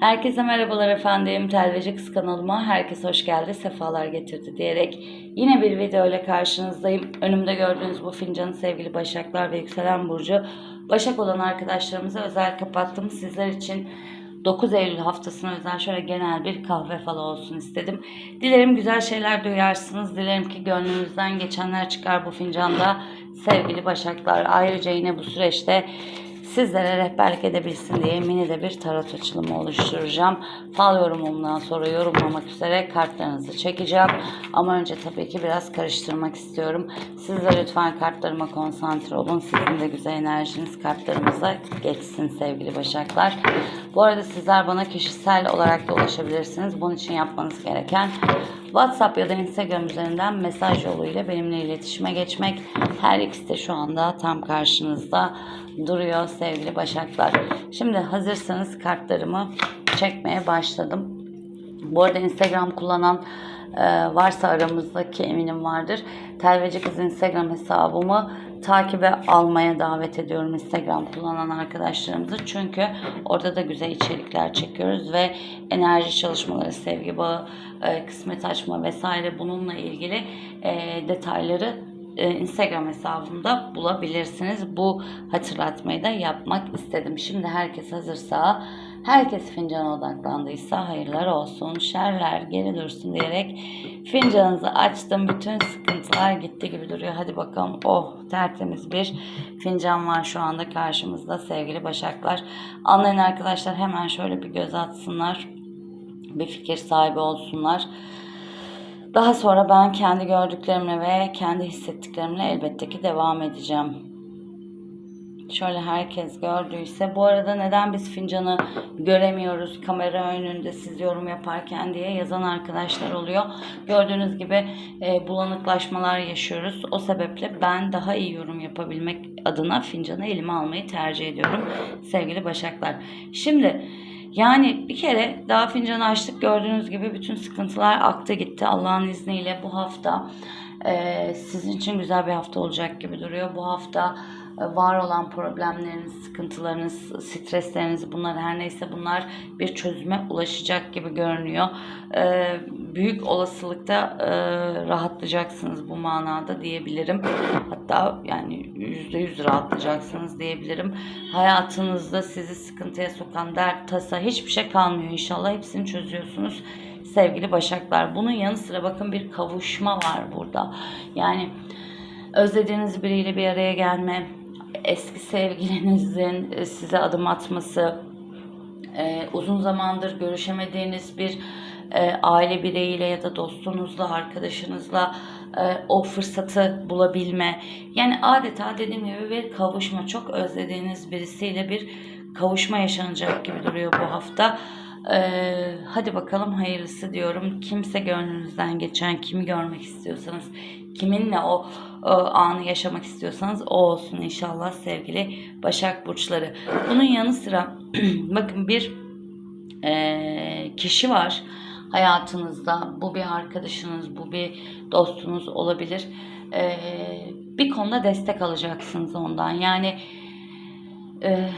Herkese merhabalar efendim. Telveci Kız kanalıma herkes hoş geldi, sefalar getirdi diyerek yine bir video ile karşınızdayım. Önümde gördüğünüz bu fincanı sevgili Başaklar ve Yükselen Burcu. Başak olan arkadaşlarımıza özel kapattım. Sizler için 9 Eylül haftasına özel şöyle genel bir kahve falı olsun istedim. Dilerim güzel şeyler duyarsınız. Dilerim ki gönlünüzden geçenler çıkar bu fincanda sevgili Başaklar. Ayrıca yine bu süreçte sizlere rehberlik edebilsin diye mini de bir tarot açılımı oluşturacağım. Fal yorumumdan sonra yorumlamak üzere kartlarınızı çekeceğim. Ama önce tabii ki biraz karıştırmak istiyorum. Siz de lütfen kartlarıma konsantre olun. Sizin de güzel enerjiniz kartlarımıza geçsin sevgili başaklar. Bu arada sizler bana kişisel olarak da ulaşabilirsiniz. Bunun için yapmanız gereken WhatsApp ya da Instagram üzerinden mesaj yoluyla benimle iletişime geçmek. Her ikisi de şu anda tam karşınızda duruyor sevgili başaklar. Şimdi hazırsanız kartlarımı çekmeye başladım. Bu arada Instagram kullanan e, varsa aramızdaki eminim vardır. Telveci Kız Instagram hesabımı takibe almaya davet ediyorum Instagram kullanan arkadaşlarımızı. Çünkü orada da güzel içerikler çekiyoruz ve enerji çalışmaları, sevgi bağı, e, kısmet açma vesaire bununla ilgili e, detayları e, Instagram hesabımda bulabilirsiniz. Bu hatırlatmayı da yapmak istedim. Şimdi herkes hazırsa, herkes fincana odaklandıysa hayırlar olsun, şerler geri dursun diyerek fincanınızı açtım. Bütün sıkıntılar gitti gibi duruyor. Hadi bakalım. Oh tertemiz bir fincan var şu anda karşımızda sevgili başaklar. Anlayın arkadaşlar hemen şöyle bir göz atsınlar. Bir fikir sahibi olsunlar. Daha sonra ben kendi gördüklerimle ve kendi hissettiklerimle elbette ki devam edeceğim. Şöyle herkes gördüyse. Bu arada neden biz fincanı göremiyoruz kamera önünde siz yorum yaparken diye yazan arkadaşlar oluyor. Gördüğünüz gibi e, bulanıklaşmalar yaşıyoruz. O sebeple ben daha iyi yorum yapabilmek adına fincanı elime almayı tercih ediyorum. Sevgili Başaklar. Şimdi yani bir kere daha fincanı açtık gördüğünüz gibi bütün sıkıntılar aktı gitti Allah'ın izniyle bu hafta e, sizin için güzel bir hafta olacak gibi duruyor. Bu hafta var olan problemleriniz, sıkıntılarınız, stresleriniz bunlar her neyse bunlar bir çözüme ulaşacak gibi görünüyor. E, büyük olasılıkta e, rahatlayacaksınız bu manada diyebilirim. Hatta yani yüzde yüz rahatlayacaksınız diyebilirim. Hayatınızda sizi sıkıntıya sokan dert, tasa hiçbir şey kalmıyor inşallah. Hepsini çözüyorsunuz sevgili başaklar. Bunun yanı sıra bakın bir kavuşma var burada. Yani özlediğiniz biriyle bir araya gelme, eski sevgilinizin e, size adım atması, e, uzun zamandır görüşemediğiniz bir e, aile bireyiyle ya da dostunuzla, arkadaşınızla o fırsatı bulabilme. Yani adeta dediğim gibi bir kavuşma, çok özlediğiniz birisiyle bir kavuşma yaşanacak gibi duruyor bu hafta. Ee, hadi bakalım hayırlısı diyorum. Kimse gönlünüzden geçen kimi görmek istiyorsanız, kiminle o anı yaşamak istiyorsanız o olsun inşallah sevgili Başak Burçları. Bunun yanı sıra bakın bir e, kişi var hayatınızda. Bu bir arkadaşınız, bu bir dostunuz olabilir. E, bir konuda destek alacaksınız ondan. Yani e,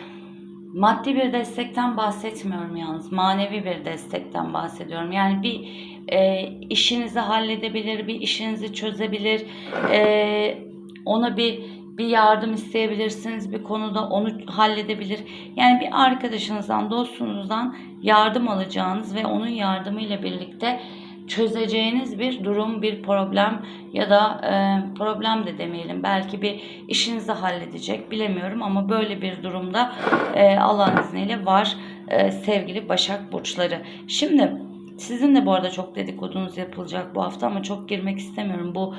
Maddi bir destekten bahsetmiyorum yalnız. Manevi bir destekten bahsediyorum. Yani bir e, işinizi halledebilir, bir işinizi çözebilir. E, ona bir bir yardım isteyebilirsiniz bir konuda onu halledebilir. Yani bir arkadaşınızdan, dostunuzdan yardım alacağınız ve onun yardımıyla birlikte çözeceğiniz bir durum, bir problem ya da e, problem de demeyelim. Belki bir işinizi halledecek bilemiyorum ama böyle bir durumda e, Allah'ın izniyle var e, sevgili Başak Burçları. Şimdi sizin de bu arada çok dedikodunuz yapılacak bu hafta ama çok girmek istemiyorum. Bu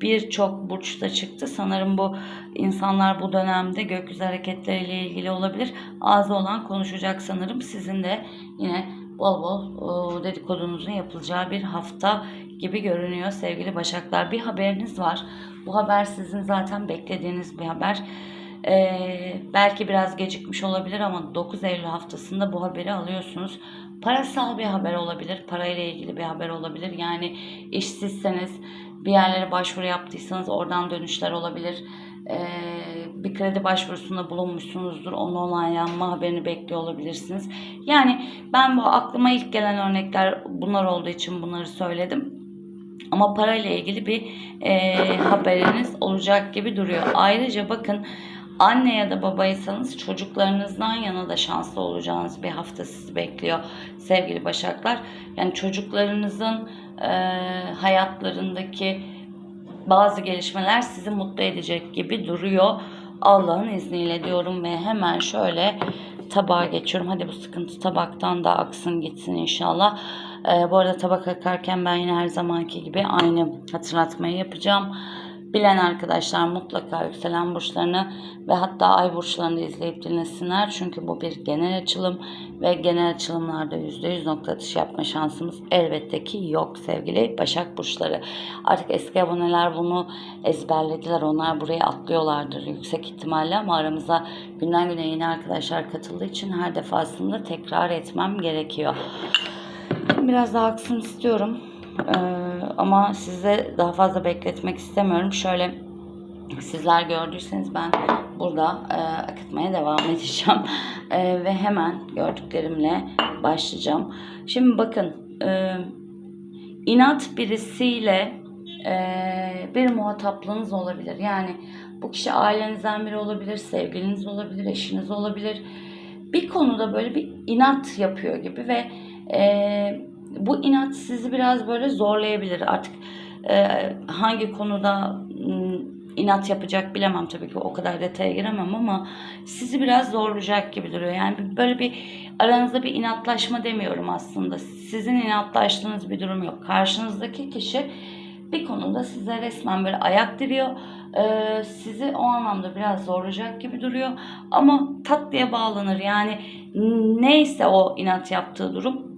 birçok burçta çıktı. Sanırım bu insanlar bu dönemde gökyüzü hareketleriyle ilgili olabilir. Ağzı olan konuşacak sanırım. Sizin de yine bol bol dedikodunuzun yapılacağı bir hafta gibi görünüyor sevgili Başaklar. Bir haberiniz var. Bu haber sizin zaten beklediğiniz bir haber. Ee, belki biraz gecikmiş olabilir ama 9 Eylül haftasında bu haberi alıyorsunuz. Parasal bir haber olabilir, parayla ilgili bir haber olabilir. Yani işsizseniz bir yerlere başvuru yaptıysanız oradan dönüşler olabilir. Ee, bir kredi başvurusunda bulunmuşsunuzdur. Onun onaylanma haberini bekliyor olabilirsiniz. Yani ben bu aklıma ilk gelen örnekler bunlar olduğu için bunları söyledim. Ama parayla ilgili bir e, haberiniz olacak gibi duruyor. Ayrıca bakın anne ya da babaysanız çocuklarınızdan yana da şanslı olacağınız bir hafta sizi bekliyor sevgili başaklar. Yani çocuklarınızın e, hayatlarındaki bazı gelişmeler sizi mutlu edecek gibi duruyor. Allah'ın izniyle diyorum ve hemen şöyle tabağa geçiyorum. Hadi bu sıkıntı tabaktan da aksın gitsin inşallah. Ee, bu arada tabak akarken ben yine her zamanki gibi aynı hatırlatmayı yapacağım. Bilen arkadaşlar mutlaka yükselen burçlarını ve hatta ay burçlarını izleyip dinlesinler. Çünkü bu bir genel açılım ve genel açılımlarda %100 nokta atışı yapma şansımız elbette ki yok sevgili Başak burçları. Artık eski aboneler bunu ezberlediler. Onlar buraya atlıyorlardır yüksek ihtimalle ama aramıza günden güne yeni arkadaşlar katıldığı için her defasında tekrar etmem gerekiyor. Biraz daha aksın istiyorum. Ee, ama size daha fazla bekletmek istemiyorum. Şöyle sizler gördüyseniz ben burada e, akıtmaya devam edeceğim. E, ve hemen gördüklerimle başlayacağım. Şimdi bakın e, inat birisiyle e, bir muhataplığınız olabilir. Yani bu kişi ailenizden biri olabilir, sevgiliniz olabilir, eşiniz olabilir. Bir konuda böyle bir inat yapıyor gibi ve e, bu inat sizi biraz böyle zorlayabilir. Artık e, hangi konuda inat yapacak bilemem tabii ki o kadar detaya giremem ama sizi biraz zorlayacak gibi duruyor. Yani böyle bir aranızda bir inatlaşma demiyorum aslında. Sizin inatlaştığınız bir durum yok. Karşınızdaki kişi bir konuda size resmen böyle ayak diriyor. Ee, sizi o anlamda biraz zorlayacak gibi duruyor. Ama tatlıya bağlanır. Yani neyse o inat yaptığı durum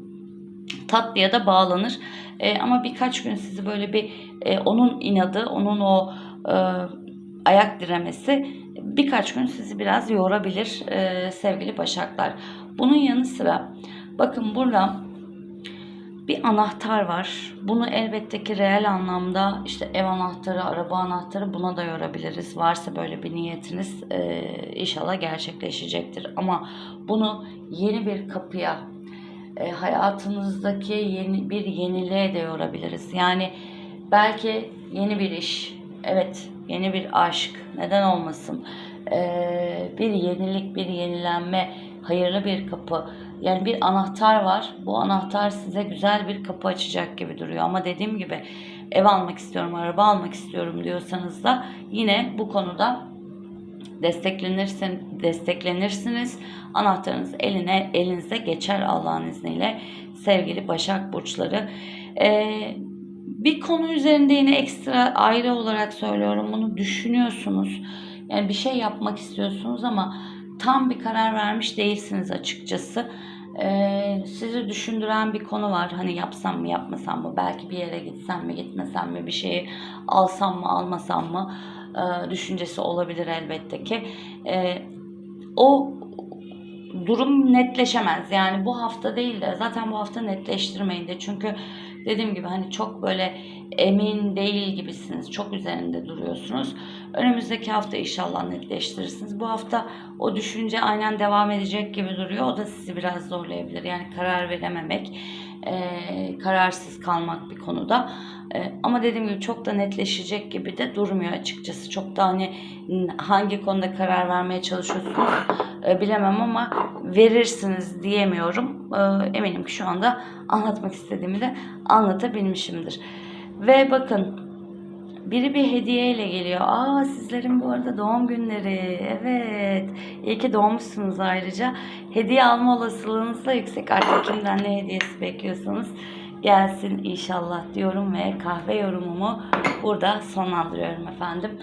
tatlıya da bağlanır. E, ama birkaç gün sizi böyle bir e, onun inadı, onun o e, ayak diremesi birkaç gün sizi biraz yorabilir e, sevgili başaklar. Bunun yanı sıra bakın burada bir anahtar var. Bunu elbette ki reel anlamda işte ev anahtarı, araba anahtarı buna da yorabiliriz. Varsa böyle bir niyetiniz e, inşallah gerçekleşecektir. Ama bunu yeni bir kapıya, e, hayatınızdaki yeni bir yeniliğe de yorabiliriz. Yani belki yeni bir iş, evet yeni bir aşk, neden olmasın? E, bir yenilik, bir yenilenme, hayırlı bir kapı. Yani bir anahtar var. Bu anahtar size güzel bir kapı açacak gibi duruyor. Ama dediğim gibi ev almak istiyorum, araba almak istiyorum diyorsanız da yine bu konuda desteklenirsin, desteklenirsiniz. Anahtarınız eline elinize geçer Allah'ın izniyle sevgili Başak burçları. Ee, bir konu üzerinde yine ekstra ayrı olarak söylüyorum bunu düşünüyorsunuz. Yani bir şey yapmak istiyorsunuz ama tam bir karar vermiş değilsiniz açıkçası. Ee, sizi düşündüren bir konu var. Hani yapsam mı yapmasam mı? Belki bir yere gitsem mi gitmesem mi? Bir şeyi alsam mı almasam mı? Ee, düşüncesi olabilir elbette ki. Ee, o durum netleşemez. Yani bu hafta değil de zaten bu hafta netleştirmeyin de. Çünkü dediğim gibi hani çok böyle emin değil gibisiniz. Çok üzerinde duruyorsunuz. Önümüzdeki hafta inşallah netleştirirsiniz. Bu hafta o düşünce aynen devam edecek gibi duruyor. O da sizi biraz zorlayabilir. Yani karar verememek, e, kararsız kalmak bir konuda. E, ama dediğim gibi çok da netleşecek gibi de durmuyor açıkçası. Çok da hani hangi konuda karar vermeye çalışıyorsunuz e, bilemem ama verirsiniz diyemiyorum. E, eminim ki şu anda anlatmak istediğimi de anlatabilmişimdir. Ve bakın biri bir hediyeyle geliyor. Aa sizlerin bu arada doğum günleri. Evet. İyi ki doğmuşsunuz ayrıca. Hediye alma olasılığınız da yüksek. Artık kimden ne hediyesi bekliyorsanız gelsin inşallah diyorum ve kahve yorumumu burada sonlandırıyorum efendim.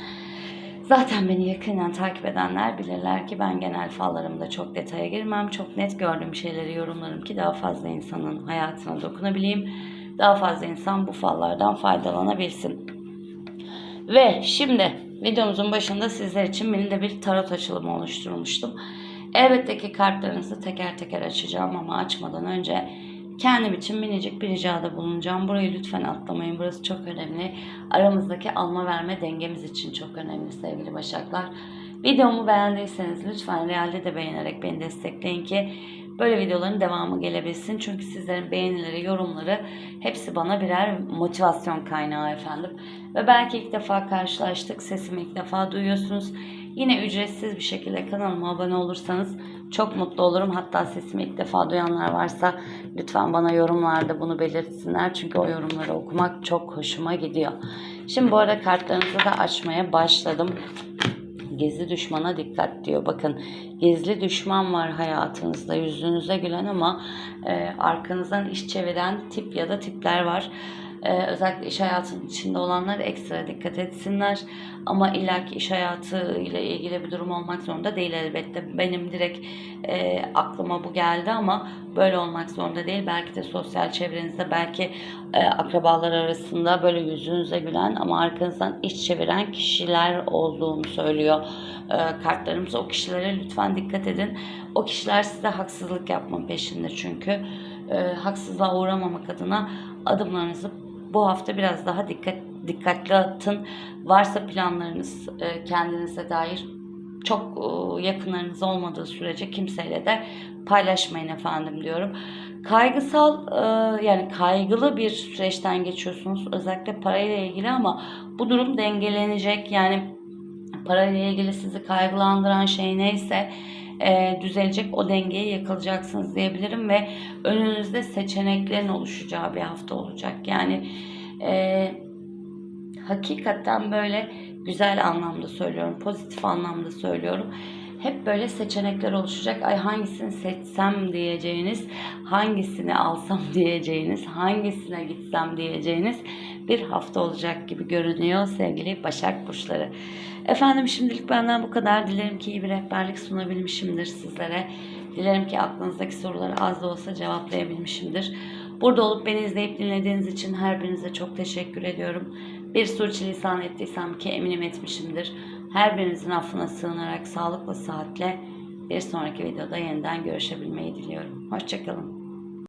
Zaten beni yakından takip edenler bilirler ki ben genel fallarımda çok detaya girmem. Çok net gördüğüm şeyleri yorumlarım ki daha fazla insanın hayatına dokunabileyim. Daha fazla insan bu fallardan faydalanabilsin. Ve şimdi videomuzun başında sizler için mini de bir tarot açılımı oluşturmuştum. Elbette ki kartlarınızı teker teker açacağım ama açmadan önce kendim için minicik bir ricada bulunacağım. Burayı lütfen atlamayın. Burası çok önemli. Aramızdaki alma verme dengemiz için çok önemli sevgili başaklar. Videomu beğendiyseniz lütfen realde de beğenerek beni destekleyin ki böyle videoların devamı gelebilsin. Çünkü sizlerin beğenileri, yorumları hepsi bana birer motivasyon kaynağı efendim. Ve belki ilk defa karşılaştık, sesimi ilk defa duyuyorsunuz. Yine ücretsiz bir şekilde kanalıma abone olursanız çok mutlu olurum. Hatta sesimi ilk defa duyanlar varsa lütfen bana yorumlarda bunu belirtsinler. Çünkü o yorumları okumak çok hoşuma gidiyor. Şimdi bu arada kartlarınızı da açmaya başladım. Gizli düşmana dikkat diyor. Bakın gizli düşman var hayatınızda yüzünüze gülen ama e, arkanızdan iş çeviren tip ya da tipler var. E, özellikle iş hayatının içinde olanlar ekstra dikkat etsinler. Ama illaki iş hayatı ile ilgili bir durum olmak zorunda değil elbette. Benim direkt e, aklıma bu geldi ama böyle olmak zorunda değil. Belki de sosyal çevrenizde belki e, akrabalar arasında böyle yüzünüze gülen ama arkanızdan iş çeviren kişiler olduğunu söylüyor e, kartlarımız. O kişilere lütfen dikkat edin. O kişiler size haksızlık yapma peşinde çünkü. E, haksızlığa uğramamak adına adımlarınızı bu hafta biraz daha dikkat dikkatli atın. Varsa planlarınız e, kendinize dair çok e, yakınlarınız olmadığı sürece kimseyle de paylaşmayın efendim diyorum. Kaygısal e, yani kaygılı bir süreçten geçiyorsunuz özellikle parayla ilgili ama bu durum dengelenecek. Yani parayla ilgili sizi kaygılandıran şey neyse e, düzelecek o dengeyi yakalayacaksınız diyebilirim ve önünüzde seçeneklerin oluşacağı bir hafta olacak. Yani e, hakikaten böyle güzel anlamda söylüyorum, pozitif anlamda söylüyorum. Hep böyle seçenekler oluşacak. Ay hangisini seçsem diyeceğiniz, hangisini alsam diyeceğiniz, hangisine gitsem diyeceğiniz bir hafta olacak gibi görünüyor sevgili Başak Burçları. Efendim şimdilik benden bu kadar. Dilerim ki iyi bir rehberlik sunabilmişimdir sizlere. Dilerim ki aklınızdaki soruları az da olsa cevaplayabilmişimdir. Burada olup beni izleyip dinlediğiniz için her birinize çok teşekkür ediyorum. Bir sürçülisan ettiysem ki eminim etmişimdir. Her birinizin affına sığınarak sağlıklı saatle bir sonraki videoda yeniden görüşebilmeyi diliyorum. Hoşçakalın.